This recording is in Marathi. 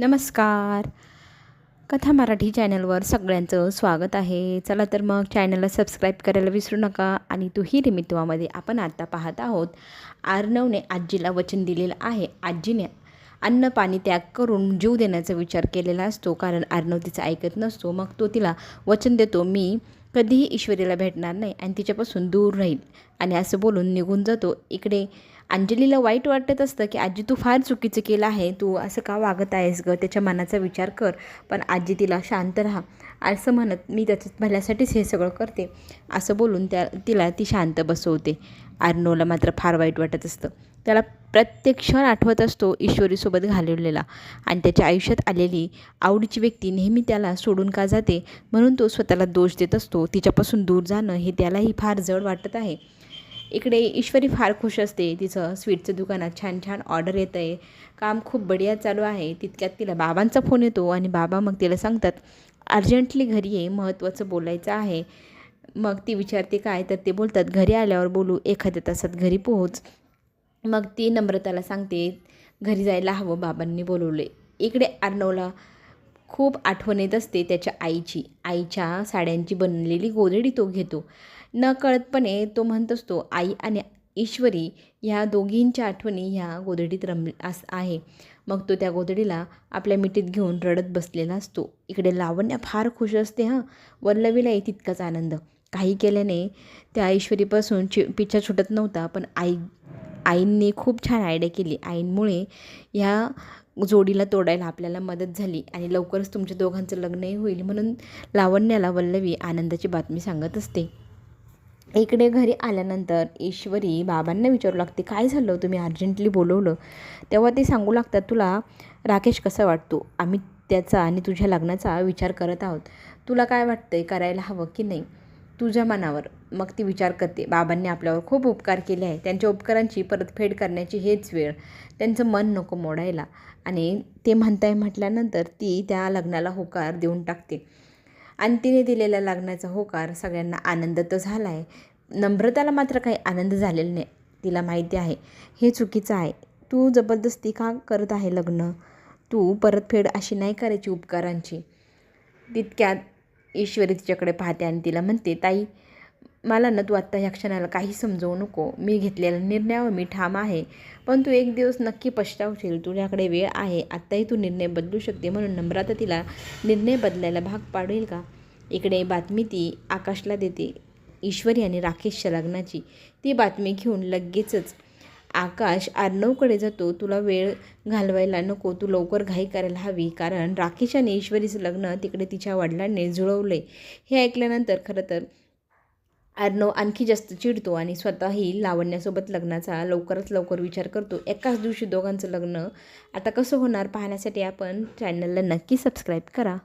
नमस्कार. कथा मराठी चॅनलवर सगळ्यांचं स्वागत आहे. चला तर मग चॅनलला सबस्क्राईब करायला विसरू नका आणि तुही रिमित्वामध्ये आपण आता पाहत आहोत. आर्नवने आजीला वचन दिलेलं आहे. आजीने अन्न पाणी त्याग करून जीव देण्याचा विचार केलेला असतो. कारण आर्णव तिचं ऐकत नसतो. मग तो तिला वचन देतो मी कधीही ईश्वरीला भेटणार नाही आणि तिच्यापासून दूर राहील आणि असं बोलून निघून जातो. इकडे अंजलीला वाईट वाटत असतं की आजी तू फार चुकीचं केलं आहे. तू असं का वागत आहेस गं? त्याच्या मनाचा विचार कर. पण आजी तिला शांत राहा. असं म्हणत मी त्याच्या भल्यासाठीच हे सगळं करते. असं बोलून त्या तिला ती शांत बसवते. आर्नोला मात्र फार वाईट वाटत असतं. त्याला प्रत्येक क्षण आठवत असतो ईश्वरीसोबत घालवलेला. आणि त्याच्या आयुष्यात आलेली आवडीची व्यक्ती नेहमी त्याला सोडून का जाते? म्हणून तो स्वतःला दोष देत असतो. तिच्यापासून दूर जाणं हे त्यालाही फार जड वाटत आहे. इकडे ईश्वरी फार खुश असते. तिचं स्वीटचं दुकानात छान छान ऑर्डर येतं आहे काम खूप बढिया चालू आहे. तितक्यात तिला बाबांचा फोन येतो आणि बाबा मग तिला सांगतात अर्जंटली घरी ये महत्त्वाचं बोलायचं आहे. मग ती विचारते काय? तर ते बोलतात घरी आल्यावर बोलू एखाद्या तासात घरी पोहोच. मग ती नम्रताला सांगते घरी जायला हवं बाबांनी बोलवले इकडे अर्णवला खूप आठवण येत असते त्याच्या आईची. आईच्या साड्यांची बनलेली गोधडी तो घेतो. न कळतपणे तो म्हणत असतो आई आणि ईश्वरी ह्या दोघींच्या आठवणी ह्या गोधडीत रम अस आहे. मग तो त्या गोधडीला आपल्या मिठीत घेऊन रडत बसलेला असतो. इकडे लावण्या फार खुश असते हां. वल्लवीलाही तितकाच आनंद. काही केल्याने त्या ईश्वरीपासून चि पिच्छा छुटत नव्हता पण आई आईंनी खूप छान आयडिया केली. आईंमुळे ह्या जोडीला तोडायला आपल्याला मदत झाली आणि लवकरच तुमच्या दोघांचं लग्नही होईल म्हणून लावण्याला वल्लवी आनंदाची बातमी सांगत असते. इकडे घरी आल्यानंतर ईश्वरी बाबांना विचारू लागते काय झालं? तुम्ही अर्जंटली बोलवलं. तेव्हा ते सांगू लागतात तुला राकेश कसा वाटतो? आम्ही त्याचा आणि तुझ्या लग्नाचा विचार करत आहोत. तुला काय वाटतं आहे करायला हवं की नाही? तुझ्या मनावर. मग ती विचार करते बाबांनी आपल्यावर खूप उपकार केले आहे त्यांच्या उपकारांची परतफेड करण्याची हेच वेळ. त्यांचं मन नको मोडायला. आणि ते म्हणताय म्हटल्यानंतर ती त्या लग्नाला होकार देऊन टाकते. आणि तिने दिलेल्या लग्नाचा होकार सगळ्यांना आनंद तर झाला आहे नम्रताला मात्र काही आनंद झालेला नाही तिला माहिती आहे. हे चुकीचं आहे. तू जबरदस्ती का करत आहे लग्न? तू परतफेड अशी नाही करायची उपकारांची. तितक्यात ईश्वरी तिच्याकडे पाहते आणि तिला म्हणते ताई मला ना तू आत्ता ह्या क्षणाला काही समजवू नको. मी घेतलेल्या निर्णयावर मी ठाम आहे पण तू एक दिवस नक्की पश्चावशील. तुझ्याकडे वेळ आहे. आत्ताही तू निर्णय बदलू शकते. म्हणून नम्रता तिला निर्णय बदलायला भाग पाडेल का? इकडे बातमी ती आकाशला देते ईश्वरी आणि राकेशच्या लग्नाची. ती बातमी घेऊन लगेचच आकाश आर्णवकडे जातो. तुला वेळ घालवायला नको. तू लवकर घाई करायला हवी. कारण राकेश आणि ईश्वरीचं लग्न तिकडे तिच्या वडिलांनी जुळवलं. हे ऐकल्यानंतर खरं तर अर्णव आणखी जास्त चिडतो आणि स्वतःही लावण्यासोबत लग्नाचा लवकरात लवकर विचार करतो. एकाच दिवशी दोघांचं लग्न आता कसं होणार पाहण्यासाठी आपण चॅनलला नक्की सबस्क्राईब करा.